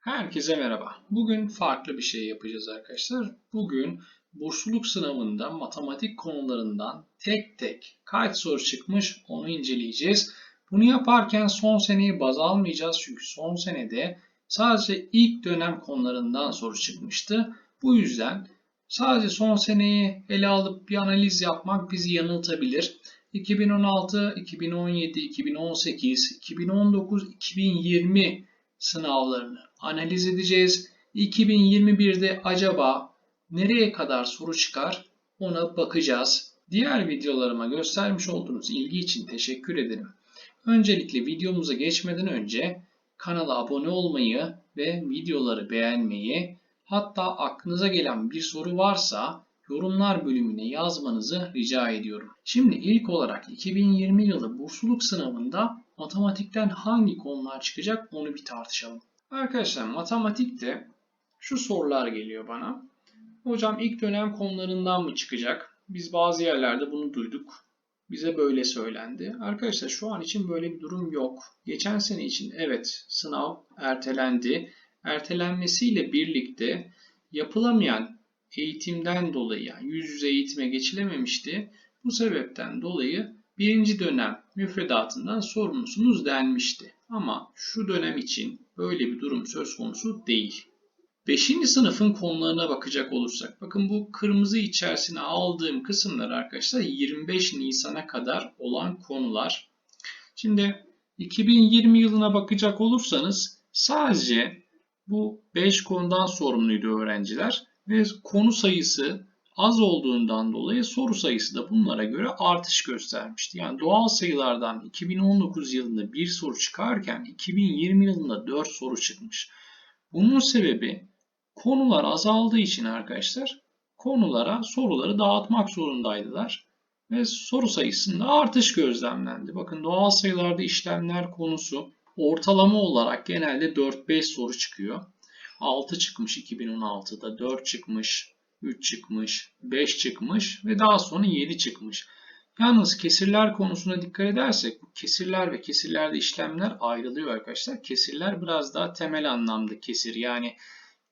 Herkese merhaba. Bugün farklı bir şey yapacağız arkadaşlar. Bugün bursluluk sınavında matematik konularından tek tek kaç soru çıkmış onu inceleyeceğiz. Bunu yaparken son seneyi baz almayacağız çünkü son senede sadece ilk dönem konularından soru çıkmıştı. Bu yüzden sadece son seneyi ele alıp bir analiz yapmak bizi yanıltabilir. 2016, 2017, 2018, 2019, 2020 sınavlarını analiz edeceğiz. 2021'de acaba nereye kadar soru çıkar ona bakacağız. Diğer videolarıma göstermiş olduğunuz ilgi için teşekkür ederim. Öncelikle videomuza geçmeden önce kanala abone olmayı ve videoları beğenmeyi hatta aklınıza gelen bir soru varsa yorumlar bölümüne yazmanızı rica ediyorum. Şimdi ilk olarak 2020 yılı bursluluk sınavında matematikten hangi konular çıkacak onu bir tartışalım. Arkadaşlar matematikte şu sorular geliyor bana. Hocam ilk dönem konularından mı çıkacak? Biz bazı yerlerde bunu duyduk. Bize böyle söylendi. Arkadaşlar şu an için böyle bir durum yok. Geçen sene için evet sınav ertelendi. Ertelenmesiyle birlikte yapılamayan eğitimden dolayı yani yüz yüze eğitime geçilememişti. Bu sebepten dolayı birinci dönem müfredatından sorumlusunuz denmişti. Ama şu dönem için böyle bir durum söz konusu değil. 5. sınıfın konularına bakacak olursak, bakın bu kırmızı içerisine aldığım kısımlar arkadaşlar 25 Nisan'a kadar olan konular. Şimdi 2020 yılına bakacak olursanız sadece bu 5 konudan sorumluydu öğrenciler ve konu sayısı az olduğundan dolayı soru sayısı da bunlara göre artış göstermişti. Yani doğal sayılardan 2019 yılında bir soru çıkarken 2020 yılında 4 soru çıkmış. Bunun sebebi konular azaldığı için arkadaşlar konulara soruları dağıtmak zorundaydılar ve soru sayısında artış gözlemlendi. Bakın doğal sayılarda işlemler konusu ortalama olarak genelde 4-5 soru çıkıyor. 6 çıkmış 2016'da, 4 çıkmış 3 çıkmış, 5 çıkmış ve daha sonra 7 çıkmış. Yalnız kesirler konusuna dikkat edersek bu kesirler ve kesirlerde işlemler ayrılıyor arkadaşlar. Kesirler biraz daha temel anlamda kesir. Yani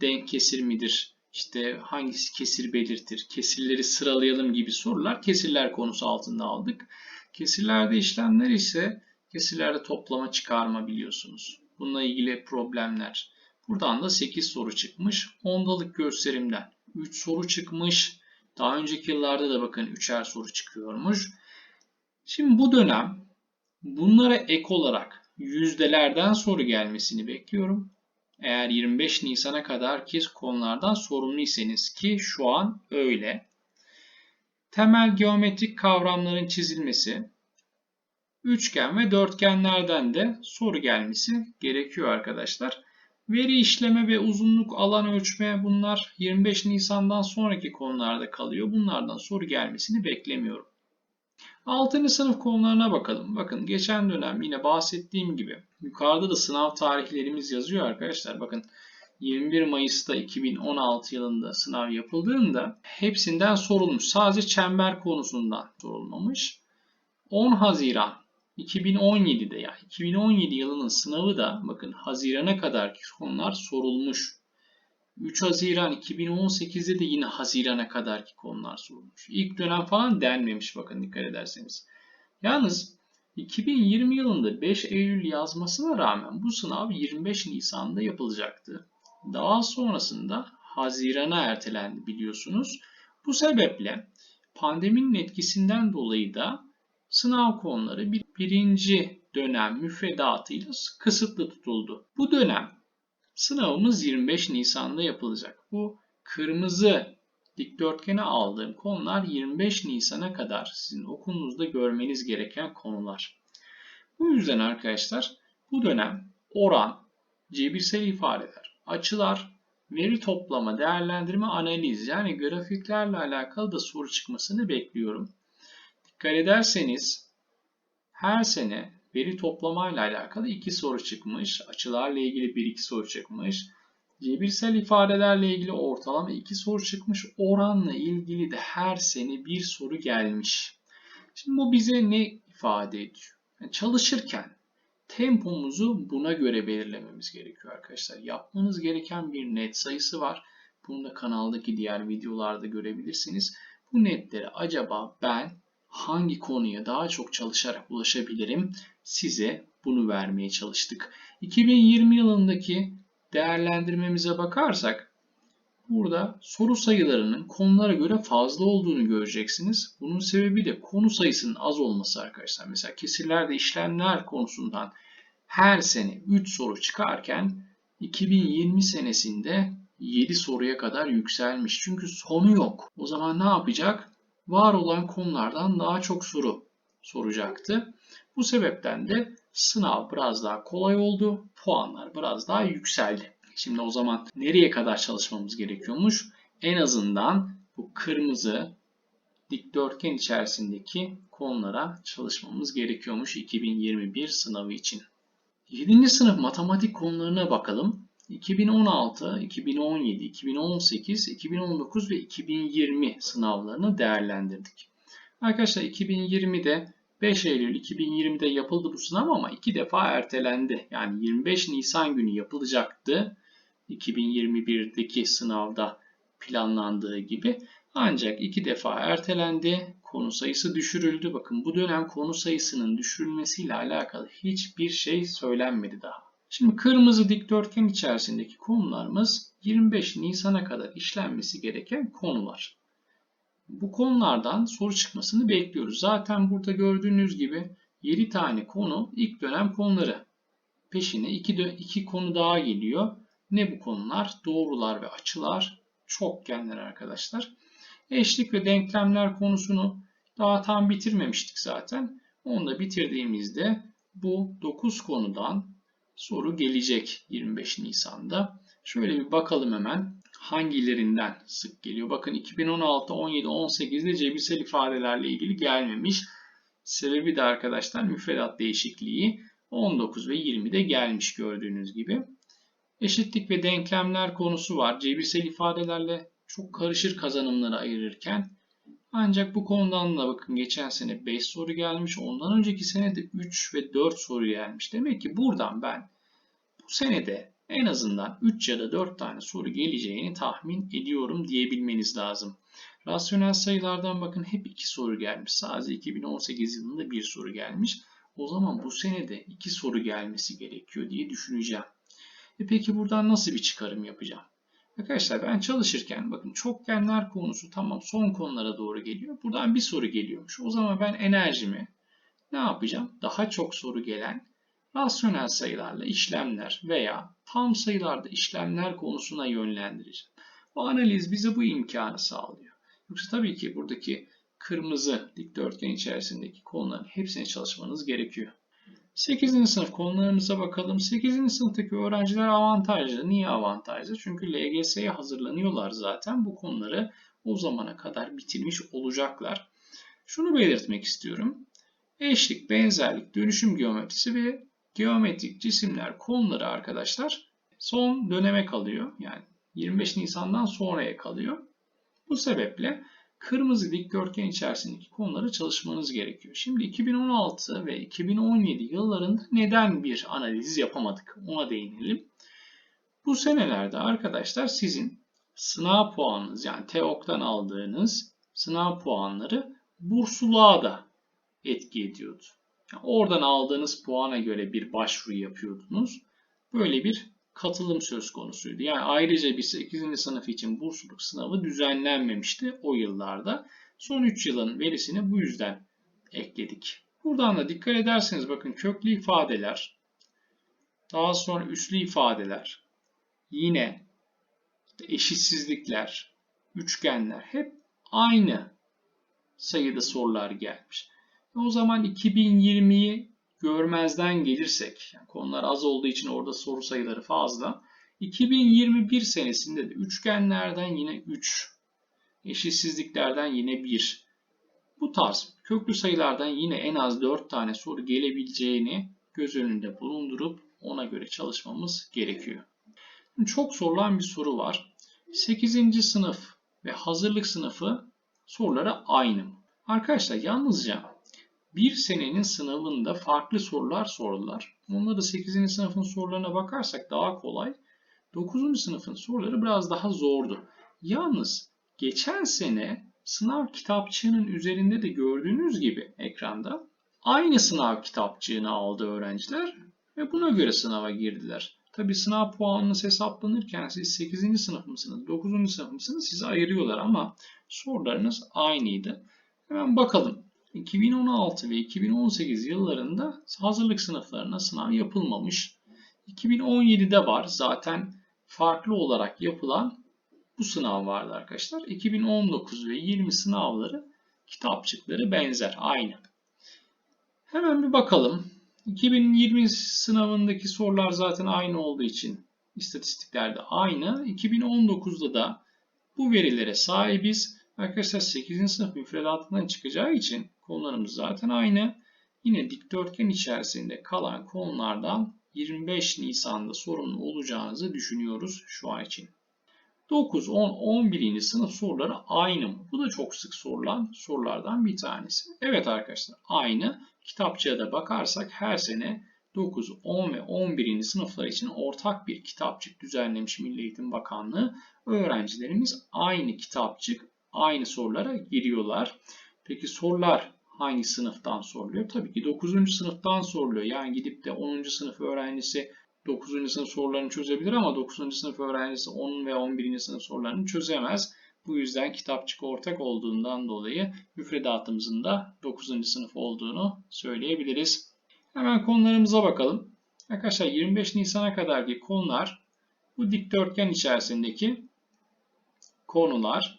denk kesir midir? İşte hangisi kesir belirtir? Kesirleri sıralayalım gibi sorular kesirler konusu altında aldık. Kesirlerde işlemler ise kesirlerde toplama çıkarma biliyorsunuz. Bununla ilgili problemler. Buradan da 8 soru çıkmış. Ondalık gösterimden. 3 soru çıkmış. Daha önceki yıllarda da bakın 3'er soru çıkıyormuş. Şimdi bu dönem bunlara ek olarak yüzdelerden soru gelmesini bekliyorum. Eğer 25 Nisan'a kadar ki konulardan sorumluysanız ki şu an öyle. Temel geometrik kavramların çizilmesi, üçgen ve dörtgenlerden de soru gelmesi gerekiyor arkadaşlar. Veri işleme ve uzunluk alan ölçme bunlar 25 Nisan'dan sonraki konularda kalıyor. Bunlardan soru gelmesini beklemiyorum. 6. sınıf konularına bakalım. Bakın geçen dönem yine bahsettiğim gibi yukarıda da sınav tarihlerimiz yazıyor arkadaşlar. Bakın 21 Mayıs'ta 2016 yılında sınav yapıldığında hepsinden sorulmuş. Sadece çember konusundan sorulmamış. 10 Haziran 2017'de yani 2017 yılının sınavı da bakın Haziran'a kadar konular sorulmuş. 3 Haziran 2018'de de yine Haziran'a kadarki konular sorulmuş. İlk dönem falan denmemiş bakın dikkat ederseniz. Yalnız 2020 yılında 5 Eylül yazmasına rağmen bu sınav 25 Nisan'da yapılacaktı. Daha sonrasında Haziran'a ertelendi biliyorsunuz. Bu sebeple pandeminin etkisinden dolayı da sınav konuları bir, birinci dönem müfredatıyla kısıtlı tutuldu. Bu dönem sınavımız 25 Nisan'da yapılacak. Bu kırmızı dikdörtgene aldığım konular 25 Nisan'a kadar sizin okulunuzda görmeniz gereken konular. Bu yüzden arkadaşlar bu dönem oran, cebirsel ifadeler, açılar, veri toplama, değerlendirme, analiz yani grafiklerle alakalı da soru çıkmasını bekliyorum. Dikkat ederseniz her sene veri toplamayla alakalı iki soru çıkmış. Açılarla ilgili bir iki soru çıkmış. Cebirsel ifadelerle ilgili ortalama iki soru çıkmış. Oranla ilgili de her sene bir soru gelmiş. Şimdi bu bize ne ifade ediyor? Yani çalışırken tempomuzu buna göre belirlememiz gerekiyor arkadaşlar. Yapmanız gereken bir net sayısı var. Bunu da kanaldaki diğer videolarda görebilirsiniz. Bu netleri acaba ben hangi konuya daha çok çalışarak ulaşabilirim? Size bunu vermeye çalıştık. 2020 yılındaki değerlendirmemize bakarsak burada soru sayılarının konulara göre fazla olduğunu göreceksiniz. Bunun sebebi de konu sayısının az olması arkadaşlar. Mesela kesirlerde işlemler konusundan her sene 3 soru çıkarken 2020 senesinde 7 soruya kadar yükselmiş. Çünkü sonu yok. O zaman ne yapacak? Var olan konulardan daha çok soru soracaktı. Bu sebepten de sınav biraz daha kolay oldu. Puanlar biraz daha yükseldi. Şimdi o zaman nereye kadar çalışmamız gerekiyormuş? En azından bu kırmızı dikdörtgen içerisindeki konulara çalışmamız gerekiyormuş 2021 sınavı için. 7. sınıf matematik konularına bakalım. 2016, 2017, 2018, 2019 ve 2020 sınavlarını değerlendirdik. Arkadaşlar 2020'de 5 Eylül 2020'de yapıldı bu sınav ama iki defa ertelendi. Yani 25 Nisan günü yapılacaktı. 2021'deki sınavda planlandığı gibi. Ancak iki defa ertelendi. Konu sayısı düşürüldü. Bakın bu dönem konu sayısının düşürülmesiyle alakalı hiçbir şey söylenmedi daha. Şimdi kırmızı dikdörtgen içerisindeki konularımız 25 Nisan'a kadar işlenmesi gereken konular. Bu konulardan soru çıkmasını bekliyoruz. Zaten burada gördüğünüz gibi 7 tane konu ilk dönem konuları. Peşine 2 iki, iki konu daha geliyor. Ne bu konular? Doğrular ve açılar, çokgenler arkadaşlar. Eşlik ve denklemler konusunu daha tam bitirmemiştik zaten. Onu da bitirdiğimizde bu 9 konudan soru gelecek 25 Nisan'da. Şöyle bir bakalım hemen hangilerinden sık geliyor. Bakın 2016, 17, 18'de cebirsel ifadelerle ilgili gelmemiş. Sebebi de arkadaşlar müfredat değişikliği 19 ve 20'de gelmiş gördüğünüz gibi. Eşitlik ve denklemler konusu var. Cebirsel ifadelerle çok karışır kazanımları ayırırken ancak bu konudan da bakın geçen sene 5 soru gelmiş. Ondan önceki sene de 3 ve 4 soru gelmiş. Demek ki buradan ben bu senede en azından 3 ya da 4 tane soru geleceğini tahmin ediyorum diyebilmeniz lazım. Rasyonel sayılardan bakın hep 2 soru gelmiş. Sadece 2018 yılında 1 soru gelmiş. O zaman bu senede 2 soru gelmesi gerekiyor diye düşüneceğim. E peki buradan nasıl bir çıkarım yapacağım? Arkadaşlar ben çalışırken bakın çokgenler konusu tamam son konulara doğru geliyor. Buradan bir soru geliyormuş. O zaman ben enerjimi ne yapacağım? Daha çok soru gelen rasyonel sayılarla işlemler veya tam sayılarda işlemler konusuna yönlendireceğim. Bu analiz bize bu imkanı sağlıyor. Yoksa tabii ki buradaki kırmızı dikdörtgen içerisindeki konuların hepsine çalışmanız gerekiyor. 8. sınıf konularımıza bakalım. 8. sınıftaki öğrenciler avantajlı. Niye avantajlı? Çünkü LGS'ye hazırlanıyorlar zaten. Bu konuları o zamana kadar bitirmiş olacaklar. Şunu belirtmek istiyorum. Eşlik, benzerlik, dönüşüm geometrisi ve geometrik cisimler konuları arkadaşlar son döneme kalıyor. Yani 25 Nisan'dan sonraya kalıyor. Bu sebeple kırmızı dikdörtgen içerisindeki konuları çalışmanız gerekiyor. Şimdi 2016 ve 2017 yıllarında neden bir analiz yapamadık ona değinelim. Bu senelerde arkadaşlar sizin sınav puanınız yani TEOK'tan aldığınız sınav puanları bursluğa da etki ediyordu. Yani oradan aldığınız puana göre bir başvuru yapıyordunuz. Böyle bir katılım söz konusuydu. Yani ayrıca bir 8. sınıf için bursluluk sınavı düzenlenmemişti o yıllarda. Son 3 yılın verisini bu yüzden ekledik. Buradan da dikkat ederseniz bakın köklü ifadeler, daha sonra üslü ifadeler, yine eşitsizlikler, üçgenler hep aynı sayıda sorular gelmiş. O zaman 2020'yi görmezden gelirsek, yani konular az olduğu için orada soru sayıları fazla. 2021 senesinde de üçgenlerden yine 3, eşitsizliklerden yine 1. Bu tarz köklü sayılardan yine en az 4 tane soru gelebileceğini göz önünde bulundurup ona göre çalışmamız gerekiyor. Çok sorulan bir soru var. 8. sınıf ve hazırlık sınıfı soruları aynı mı? Arkadaşlar yalnızca bir senenin sınavında farklı sorular sordular. Onları da 8. sınıfın sorularına bakarsak daha kolay. 9. sınıfın soruları biraz daha zordu. Yalnız geçen sene sınav kitapçığının üzerinde de gördüğünüz gibi ekranda aynı sınav kitapçığını aldı öğrenciler ve buna göre sınava girdiler. Tabi sınav puanınız hesaplanırken siz 8. sınıf mısınız, 9. sınıf mısınız sizi ayırıyorlar ama sorularınız aynıydı. Hemen bakalım. 2016 ve 2018 yıllarında hazırlık sınıflarına sınav yapılmamış. 2017'de var zaten farklı olarak yapılan bu sınav vardı arkadaşlar. 2019 ve 20 sınavları kitapçıkları benzer aynı. Hemen bir bakalım. 2020 sınavındaki sorular zaten aynı olduğu için istatistiklerde aynı. 2019'da da bu verilere sahibiz. Arkadaşlar 8. sınıf müfredatından çıkacağı için konularımız zaten aynı. Yine dikdörtgen içerisinde kalan konulardan 25 Nisan'da sorumlu olacağınızı düşünüyoruz şu an için. 9, 10, 11. sınıf soruları aynı mı? Bu da çok sık sorulan sorulardan bir tanesi. Evet arkadaşlar aynı. Kitapçıya da bakarsak her sene 9, 10 ve 11. sınıflar için ortak bir kitapçık düzenlemiş Milli Eğitim Bakanlığı. Öğrencilerimiz aynı kitapçık, aynı sorulara giriyorlar. Peki sorular hangi sınıftan soruluyor? Tabii ki 9. sınıftan soruluyor. Yani gidip de 10. sınıf öğrencisi 9. sınıf sorularını çözebilir ama 9. sınıf öğrencisi 10 ve 11. sınıf sorularını çözemez. Bu yüzden kitapçık ortak olduğundan dolayı müfredatımızın da 9. sınıf olduğunu söyleyebiliriz. Hemen konularımıza bakalım. Arkadaşlar 25 Nisan'a kadarki konular bu dikdörtgen içerisindeki konular.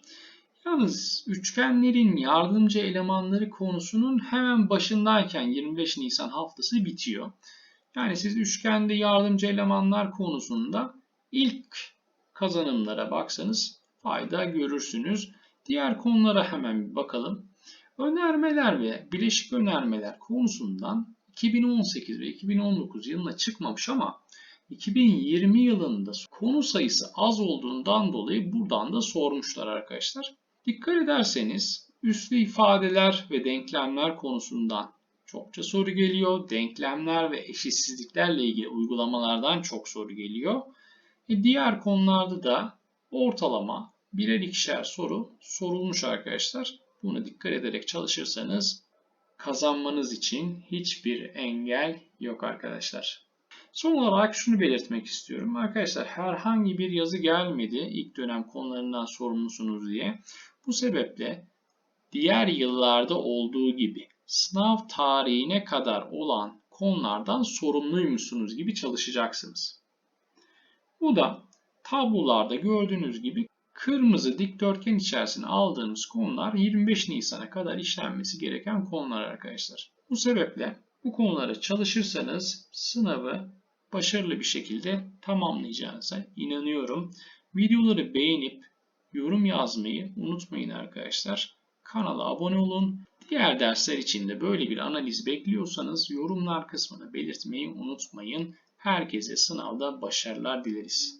Yalnız üçgenlerin yardımcı elemanları konusunun hemen başındayken 25 Nisan haftası bitiyor. Yani siz üçgende yardımcı elemanlar konusunda ilk kazanımlara baksanız fayda görürsünüz. Diğer konulara hemen bir bakalım. Önermeler ve bileşik önermeler konusundan 2018 ve 2019 yılına çıkmamış ama 2020 yılında konu sayısı az olduğundan dolayı buradan da sormuşlar arkadaşlar. Dikkat ederseniz üslü ifadeler ve denklemler konusundan çokça soru geliyor. Denklemler ve eşitsizliklerle ilgili uygulamalardan çok soru geliyor. E diğer konularda da ortalama birer ikişer soru sorulmuş arkadaşlar. Buna dikkat ederek çalışırsanız kazanmanız için hiçbir engel yok arkadaşlar. Son olarak şunu belirtmek istiyorum. Arkadaşlar herhangi bir yazı gelmedi ilk dönem konularından sorumlusunuz diye. Bu sebeple diğer yıllarda olduğu gibi sınav tarihine kadar olan konulardan sorumluymuşsunuz gibi çalışacaksınız. Bu da tablolarda gördüğünüz gibi kırmızı dikdörtgen içerisine aldığımız konular 25 Nisan'a kadar işlenmesi gereken konular arkadaşlar. Bu sebeple bu konulara çalışırsanız sınavı başarılı bir şekilde tamamlayacağınıza inanıyorum. Videoları beğenip yorum yazmayı unutmayın arkadaşlar. Kanala abone olun. Diğer dersler için de böyle bir analiz bekliyorsanız yorumlar kısmına belirtmeyi unutmayın. Herkese sınavda başarılar dileriz.